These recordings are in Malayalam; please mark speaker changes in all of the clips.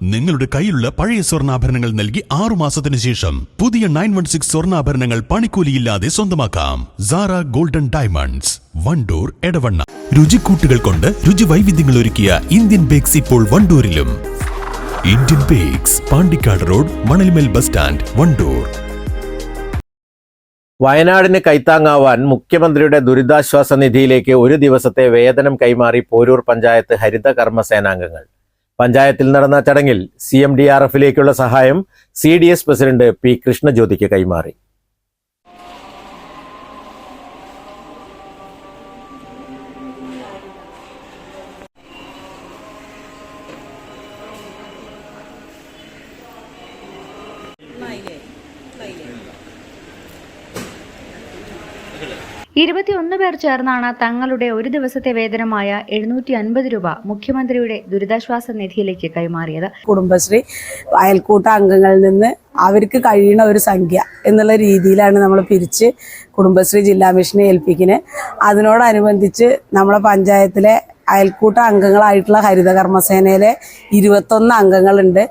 Speaker 1: നിങ്ങളുടെ കയ്യിലുള്ള പഴയ സ്വർണാഭരണങ്ങൾ നൽകി ആറു മാസത്തിന് ശേഷം പുതിയ നയൻ വൺ സിക്സ് സ്വർണാഭരണങ്ങൾ പണിക്കൂലിയില്ലാതെ സ്വന്തമാക്കാം. Sara golden diamonds Wandoor Edavanna. രുചിക്കൂട്ടുകൾ കൊണ്ട് രുചി വൈവിധ്യങ്ങൾ ഒരുക്കിയ ഇന്ത്യൻ ബേക്സ് ഇപ്പോൾ വണ്ടൂരിലും. Indian bakes Pandikkad road Manalmel bus stand Wandoor.
Speaker 2: വയനാടിന് കൈത്താങ്ങാവാൻ മുഖ്യമന്ത്രിയുടെ ദുരിതാശ്വാസ നിധിയിലേക്ക് ഒരു ദിവസത്തെ വേതനം കൈമാറി പോരൂർ പഞ്ചായത്ത് ഹരിത കർമ്മസേനാംഗങ്ങൾ പഞ്ചായത്തിൽ നടന്ന ചടങ്ങിൽ സി എം ഡി ആർ എഫിലേക്കുള്ള സഹായം C D S president P കൃഷ്ണജ്യോതിക്ക് കൈമാറി.
Speaker 3: ഇരുപത്തിയൊന്ന് പേർ ചേർന്നാണ് തങ്ങളുടെ ഒരു ദിവസത്തെ വേതനമായ എഴുന്നൂറ്റി അൻപത് രൂപ മുഖ്യമന്ത്രിയുടെ ദുരിതാശ്വാസ നിധിയിലേക്ക് കൈമാറിയത്.
Speaker 4: കുടുംബശ്രീ അയൽക്കൂട്ട അംഗങ്ങളിൽ നിന്ന് അവർക്ക് കഴിയുന്ന ഒരു സംഖ്യ എന്നുള്ള രീതിയിലാണ് നമ്മൾ പിരിച്ച് കുടുംബശ്രീ ജില്ലാ മിഷനെ ഏൽപ്പിക്കുന്നത് അതിനോടനുബന്ധിച്ച് നമ്മളെ പഞ്ചായത്തിലെ അയൽക്കൂട്ട അംഗങ്ങളായിട്ടുള്ള ഹരിതകർമ്മസേനയിലെ ഇരുപത്തൊന്ന് അംഗങ്ങളുണ്ട്.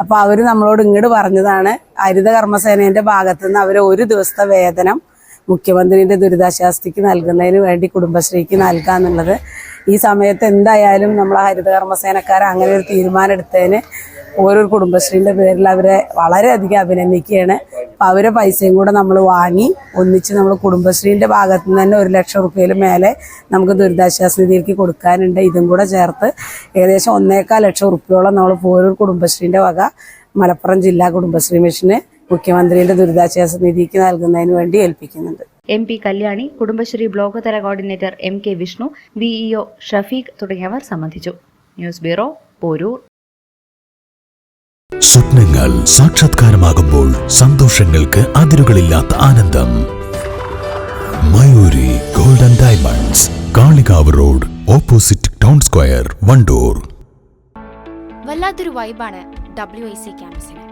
Speaker 4: അപ്പോൾ അവർ നമ്മളോട് ഇങ്ങോട്ട് പറഞ്ഞതാണ് ഹരിത കർമ്മസേനേന്റെ ഭാഗത്തുനിന്ന് അവർ ഒരു ദിവസത്തെ വേതനം മുഖ്യമന്ത്രിയുടെ ദുരിതാശ്വാസത്തിക്ക് നൽകുന്നതിന് വേണ്ടി കുടുംബശ്രീക്ക് നൽകുക എന്നുള്ളത്. ഈ സമയത്ത് എന്തായാലും നമ്മൾ ഹരിതകർമ്മസേനക്കാർ അങ്ങനെ ഒരു തീരുമാനം എടുത്തതിന് ഓരോ കുടുംബശ്രീന്റെ പേരിൽ അവരെ വളരെയധികം അഭിനന്ദിക്കുകയാണ്. അപ്പൊ അവരെ പൈസയും കൂടെ നമ്മൾ വാങ്ങി ഒന്നിച്ച് നമ്മൾ കുടുംബശ്രീന്റെ ഭാഗത്തു നിന്ന് തന്നെ ഒരു ലക്ഷം റുപ്യയിൽ മേലെ നമുക്ക് ദുരിതാശ്വാസ നിധിയിലേക്ക് കൊടുക്കാനുണ്ട്. ഇതും കൂടെ ചേർത്ത് ഏകദേശം ഒന്നേക്കാൽ ലക്ഷം റുപ്യോളം നമ്മൾ ഓരോ കുടുംബശ്രീന്റെ വക മലപ്പുറം ജില്ലാ കുടുംബശ്രീ മിഷന് മുഖ്യമന്ത്രിയുടെ ദുരിതാശ്വാസ നിധിക്ക് നൽകുന്നതിന് വേണ്ടി ഏൽപ്പിക്കുന്നുണ്ട്.
Speaker 3: M P Kalyani Kudumbashree block തല coordinator M K Vishnu VEO Shafeeq തുടങ്ങിയവർ സംബന്ധിച്ചു. News bureau Poroor.
Speaker 1: സ്വപ്നങ്ങൾ സാക്ഷാത്കാരമാകുമ്പോൾ സന്തോഷങ്ങൾക്ക് അതിരുകളില്ലാത്ത ആനന്ദം. Mayuri Golden Diamonds Kalikavu road opposite town square Wandoor.
Speaker 5: വല്ലാത്തൊരു വൈബാണ് ഡബ്ല്യു ഐ സി ക്യാമ്പസിന്